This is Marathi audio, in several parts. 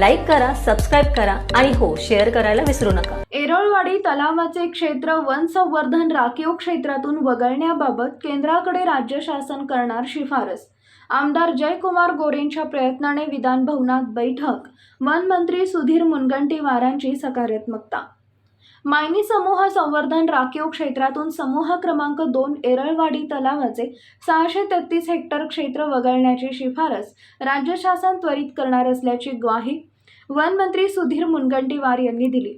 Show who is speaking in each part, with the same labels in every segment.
Speaker 1: Like करा सबस्क्राईब करा आणि हो शेअर करायला विसरू नका.
Speaker 2: एरळवाडी तलावाचे क्षेत्र वन संवर्धन राखीव क्षेत्रातून वगळण्याबाबत केंद्राकडे राज्य शासन करणार शिफारस. आमदार जयकुमार गोरेंच्या प्रयत्नाने विधान भवनात बैठक. वन मंत्री सुधीर मुनगंटीवारांची सकारात्मकता. मायनी समूह संवर्धन राखीव क्षेत्रातून समूह क्रमांक दोन एरळवाडी तलावाचे सहाशे तेहतीस हेक्टर क्षेत्र वगळण्याची शिफारस राज्य शासन त्वरित करणार असल्याची ग्वाही वनमंत्री सुधीर मुनगंटीवार यांनी दिली.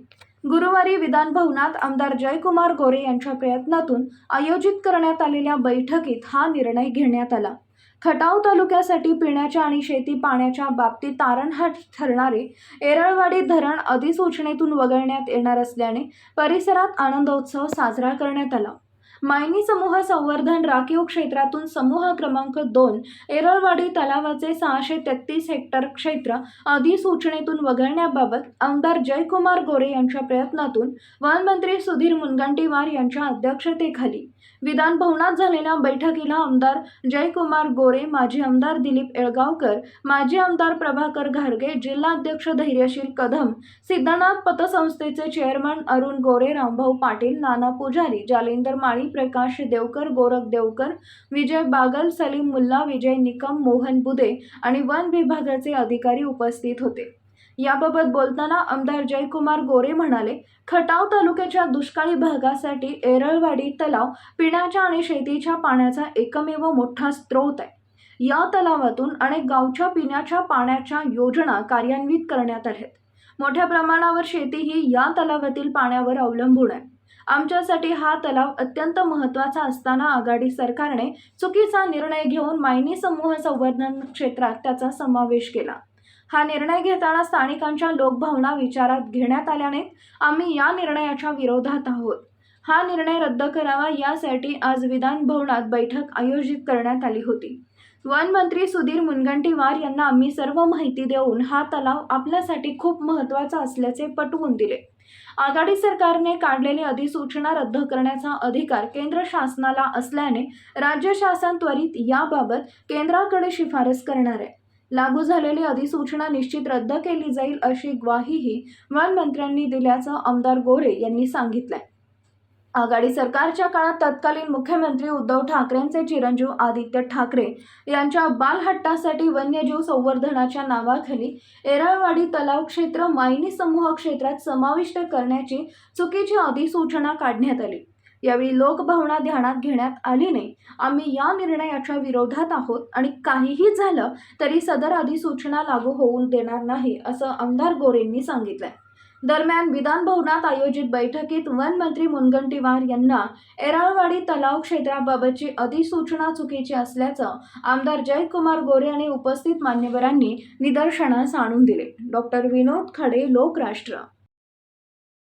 Speaker 2: गुरुवारी विधान भवनात आमदार जयकुमार गोरे यांच्या प्रयत्नातून आयोजित करण्यात आलेल्या बैठकीत हा निर्णय घेण्यात आला. खटाव तालुक्यासाठी पिण्याच्या आणि शेती पाण्याच्या बाबतीत तारणहाट ठरणारे एरळवाडी धरण अधिसूचनेतून वगळण्यात येणार असल्याने परिसरात आनंदोत्सव साजरा करण्यात आला. मायनी समूह संवर्धन राखीव क्षेत्रातून समूह क्रमांक दोन एरळवाडी तलावाचे सहाशे तेहतीस हेक्टर क्षेत्र अधिसूचनेतून वगळण्याबाबत आमदार जयकुमार गोरे यांच्या प्रयत्नातून वनमंत्री सुधीर मुनगंटीवार यांच्या अध्यक्षतेखाली विधान भवनात झालेल्या बैठकीला आमदार जयकुमार गोरे माजी आमदार दिलीप येळगावकर माजी आमदार प्रभाकर घारगे जिल्हाध्यक्ष धैर्यशील कदम सिद्धनाथ पतसंस्थेचे चेअरमन अरुण गोरे रामभाऊ पाटील नाना पुजारी जालिंदर काळी प्रकाश देवकर गोरख देवकर विजय बागल सलीम मुल्ला विजय निकम मोहन बुदे आणि वन विभागाचे अधिकारी उपस्थित होते. याबाबत बोलताना आमदार जयकुमार गोरे म्हणाले खटाव तालुक्याच्या दुष्काळी भागासाठी एरळवाडी तलाव पिण्याच्या आणि शेतीच्या पाण्याचा एकमेव मोठा स्रोत आहे. या तलावातून अनेक गावच्या पिण्याच्या पाण्याच्या योजना कार्यान्वित करण्यात आहेत. मोठ्या प्रमाणावर शेती ही या तलावातील पाण्यावर अवलंबून आहे. आमच्यासाठी हा तलाव अत्यंत महत्त्वाचा असताना आघाडी सरकारने चुकीचा निर्णय घेऊन मायनी समूह संवर्धन क्षेत्रात त्याचा समावेश केला. हा निर्णय घेताना स्थानिकांच्या लोकभावना विचारात घेण्यात आल्याने आम्ही या निर्णयाच्या विरोधात आहोत. हा निर्णय रद्द करावा यासाठी आज विधान भवनात बैठक आयोजित करण्यात आली होती. वनमंत्री सुधीर मुनगंटीवार यांना आम्ही सर्व माहिती देऊन हा तलाव आपल्यासाठी खूप महत्त्वाचा असल्याचे पटवून दिले. आघाडी सरकारने काढलेली अधिसूचना रद्द करण्याचा अधिकार केंद्र शासनाला असल्याने राज्य शासन त्वरित याबाबत केंद्राकडे शिफारस करणार आहे. लागू झालेली अधिसूचना निश्चित रद्द केली जाईल अशी ग्वाहीही वनमंत्र्यांनी दिल्याचं आमदार गोरे यांनी सांगितलंय. आघाडी सरकारच्या काळात तत्कालीन मुख्यमंत्री उद्धव ठाकरेंचे चिरंजीव आदित्य ठाकरे यांच्या बालहट्टासाठी वन्यजीव संवर्धनाच्या नावाखाली एरळवाडी तलाव क्षेत्र मायनी समूह क्षेत्रात समाविष्ट करण्याची चुकीची अधिसूचना काढण्यात आली. यावेळी लोकभावना ध्यानात घेण्यात आली नाही. आम्ही या निर्णयाच्या विरोधात आहोत आणि काहीही झालं तरी सदर अधिसूचना लागू होऊ देणार नाही असं आमदार गोरेंनी सांगितलंय. दरम्यान विधान भवनात आयोजित बैठकीत वन मंत्री मुनगंटीवार यांना एराळवाडी तलाव क्षेत्राबाबतची अधिसूचना चुकीची असल्याचं आमदार जयकुमार गोरे आणि उपस्थित मान्यवरांनी निदर्शनास आणून दिले. डॉक्टर विनोद खडे लोकराष्ट्र.